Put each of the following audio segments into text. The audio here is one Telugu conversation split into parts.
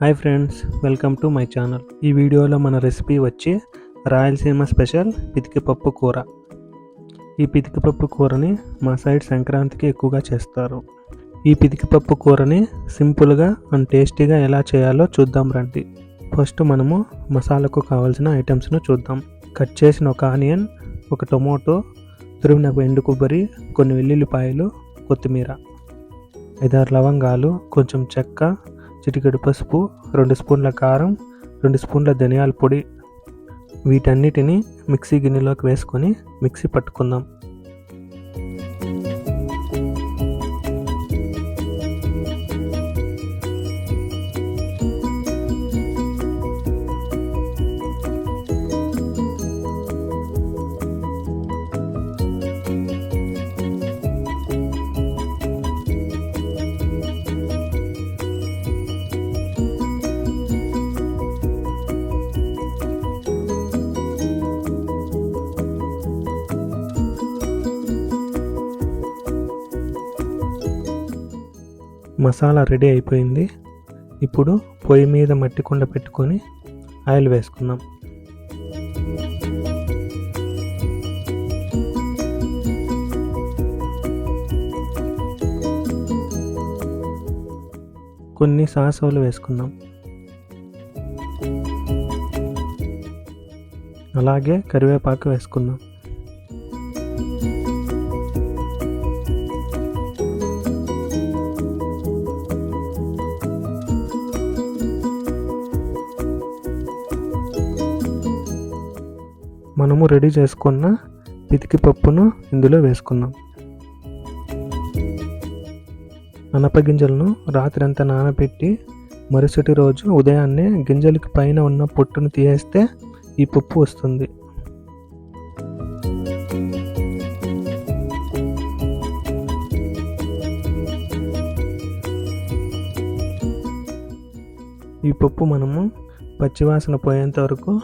Hi friends welcome to my channel ఈ వీడియోలో మన రెసిపీ వచ్చి రాయలసీమ స్పెషల్ పితికిపప్పు కూర. ఈ పితికిపప్పు కూరని మా సైడ్ సంక్రాంతికి ఎక్కువగా చేస్తారు. ఈ పితికిపప్పు కూరని సింపుల్గా అండ్ టేస్టీగా ఎలా చేయాలో చూద్దాం రండి. ఫస్ట్ మనము మసాలాకు కావాల్సిన ఐటమ్స్ను చూద్దాం. కట్ చేసిన ఒక ఆనియన్ ఒక టొమాటో తురిమిన ఎండు కొబ్బరి కొన్ని వెల్లుల్లిపాయలు కొత్తిమీర. ఐదారు లవంగాలు కొంచెం చెక్క చిటికెడు పసుపు రెండు స్పూన్ల కారం రెండు స్పూన్ల ధనియాల పొడి. వీటన్నిటిని మిక్సీ గిన్నెలోకి వేసుకొని మిక్సీ పట్టుకుందాం. మసాలా రెడీ అయిపోయింది. ఇప్పుడు పొయ్యి మీద మట్టి కుండ పెట్టుకొని ఆయిల్ వేసుకుందాం. కొన్ని సాసవులు వేసుకుందాం. అలాగే కరివేపాకు వేసుకుందాం. మనము రెడీ చేసుకున్న పితికి పప్పును ఇందులో వేసుకుందాం. అనపగింజలను రాత్రి అంతా నానబెట్టి మరుసటి రోజు ఉదయాన్నే గింజలకి పైన ఉన్న పొట్టును తీయేస్తే ఈ పప్పు వస్తుంది. ఈ పప్పు మనము పచ్చివాసన పోయేంత వరకు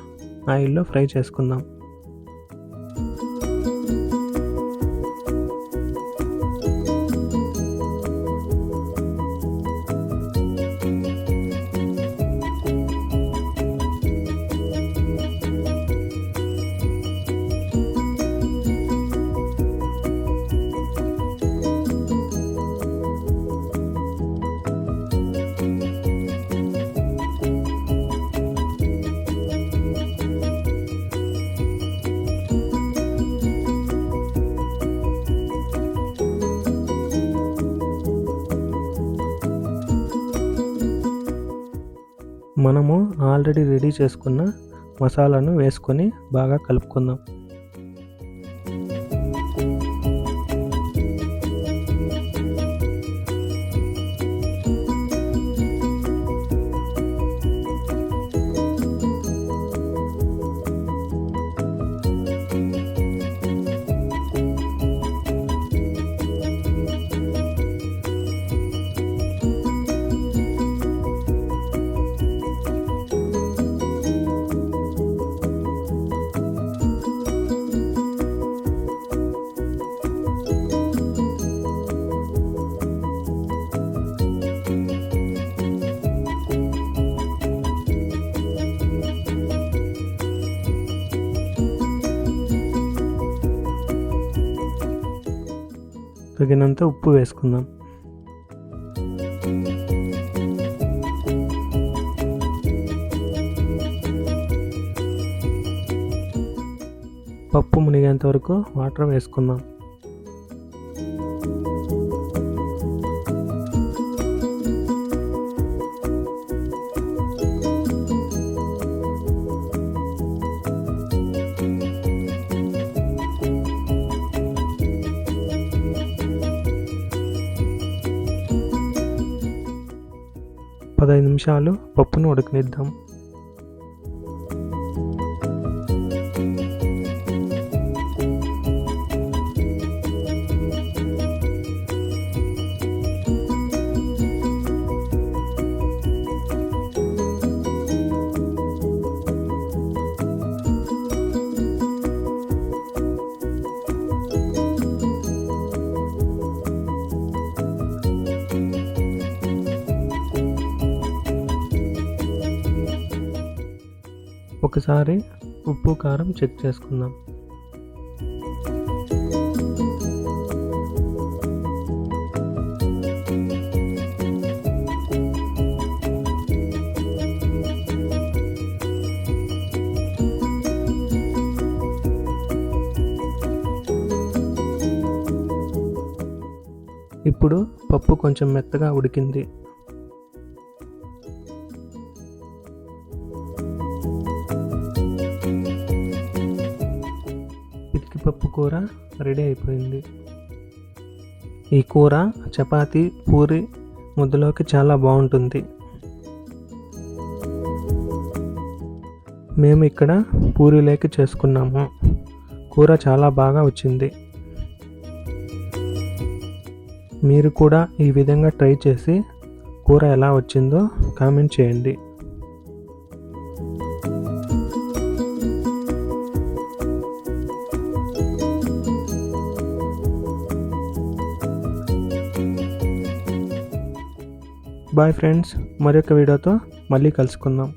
ఆయిల్లో ఫ్రై చేసుకుందాం. మనము ఆల్రెడీ రెడీ చేసుకున్న మసాలాను వేసుకొని బాగా కలుపుకుందాం. తగినంత ఉప్పు వేసుకుందాం. పప్పు మునిగేంత వరకు వాటర్ వేసుకుందాం. పదహైదు నిమిషాలు పప్పును ఉడకనిద్దాం. ఒకసారి ఉప్పు కారం చెక్ చేసుకుందాం. ఇప్పుడు పప్పు కొంచెం మెత్తగా ఉడికింది. పితికిపప్పు కూర రెడీ అయిపోయింది. ఈ కూర చపాతీ పూరి ముద్దలోకి చాలా బాగుంటుంది. మేము ఇక్కడ పూరీలోకి చేసుకున్నాము. కూర చాలా బాగా వచ్చింది. మీరు కూడా ఈ విధంగా ట్రై చేసి కూర ఎలా వచ్చిందో కామెంట్ చేయండి. బాయ్ ఫ్రెండ్స్ మరొక వీడియోతో మళ్ళీ కలుసుకుందాం.